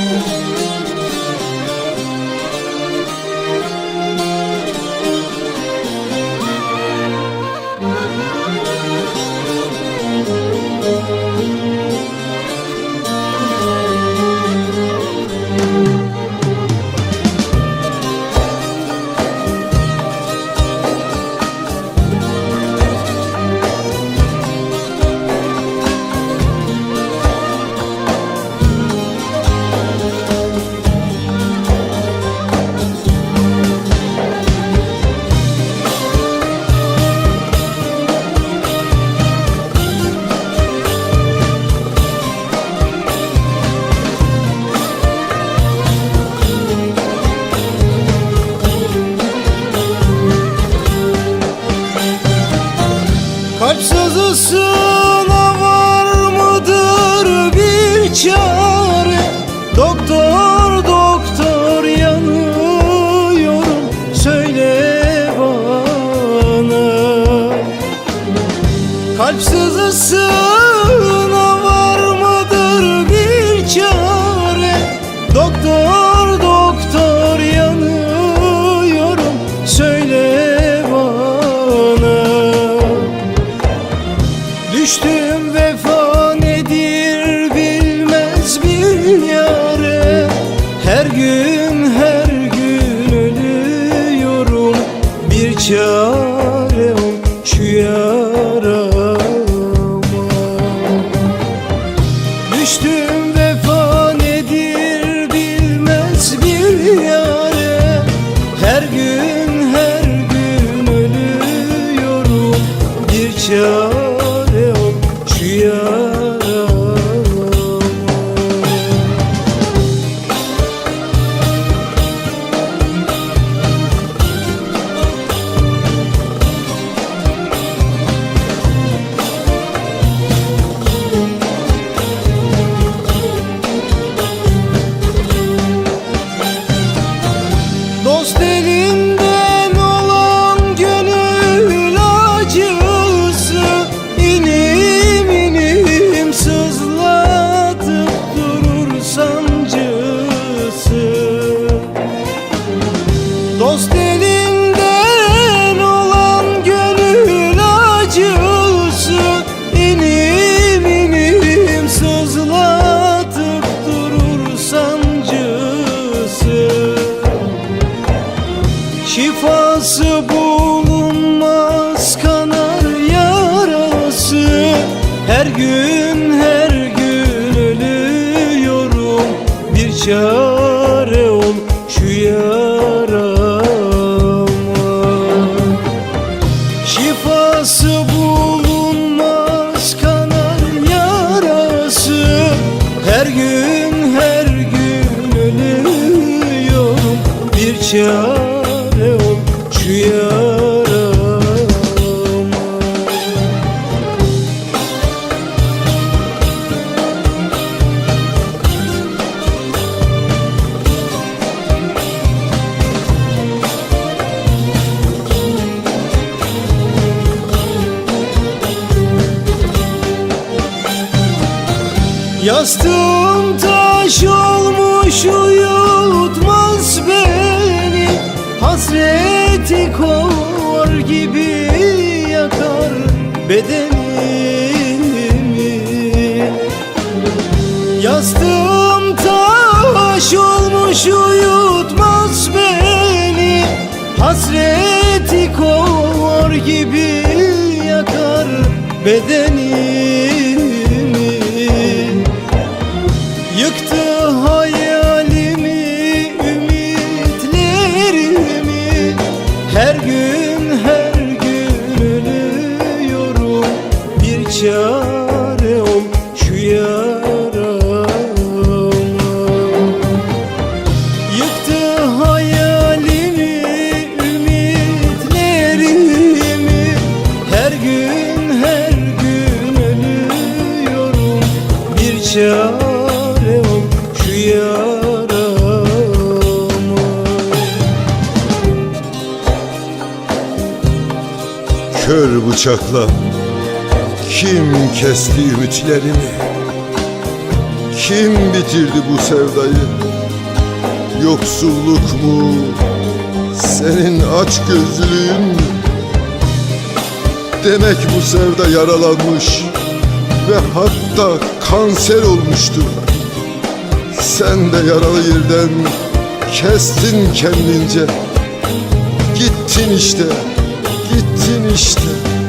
Kalp sızısına var mıdır bir çare? Doktor doktor yanıyorum söyle bana. Kalp sızısına var mıdır bir çare? Doktor Düştüm vefa nedir bilmez bir yare Her gün her gün ölüyorum bir çare ol şu yarama Deus te gün her gün ölüyorum Bir çare Yastığım taş olmuş uyutmaz beni. Hasreti kor gibi yakar bedenimi. Yastığım taş olmuş uyutmaz beni. Hasreti kor gibi yakar bedenimi Gün her gün ölüyorum Bir çare ol şu yarama Kör bıçakla kim kesti ümitlerimi Kim bitirdi bu sevdayı? Yoksulluk mu? Senin aç gözlülüğün mü? Demek bu sevda yaralanmış ve hatta kanser olmuştu. Sen de yaralı yerden kestin kendince. Gittin işte, gittin işte.